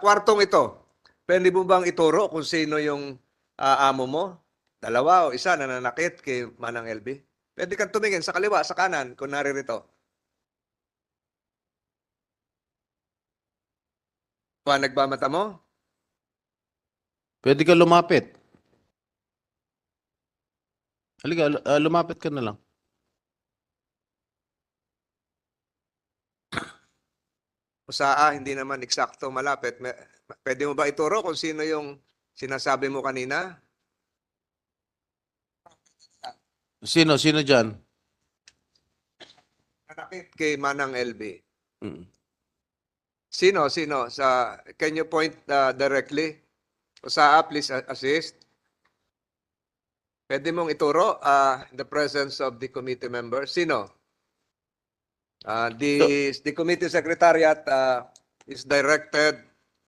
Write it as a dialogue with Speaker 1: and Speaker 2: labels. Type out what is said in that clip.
Speaker 1: kwartong ito, pwede mo bang ituro kung sino yung ah, amo mo? Dalawa o isa na nanakit kay Manang LB? Pwede kang tumingin sa kaliwa, sa kanan, kung naririto. Pa nagbamata mo?
Speaker 2: Pwede ka lumapit. Halika, ah, lumapit ka na lang.
Speaker 1: O sa A, hindi naman eksakto malapit. Pwede mo ba ituro kung sino yung sinasabi mo kanina?
Speaker 2: Sino, sino dyan?
Speaker 1: Nanakit kay Manang LB.
Speaker 2: Mm.
Speaker 1: Sino, sino? Sa, can you point uh, directly? O sa A, please assist. Pwede mong ituro uh, in the presence of the committee member. Sino? Uh, the, the committee secretariat uh, is directed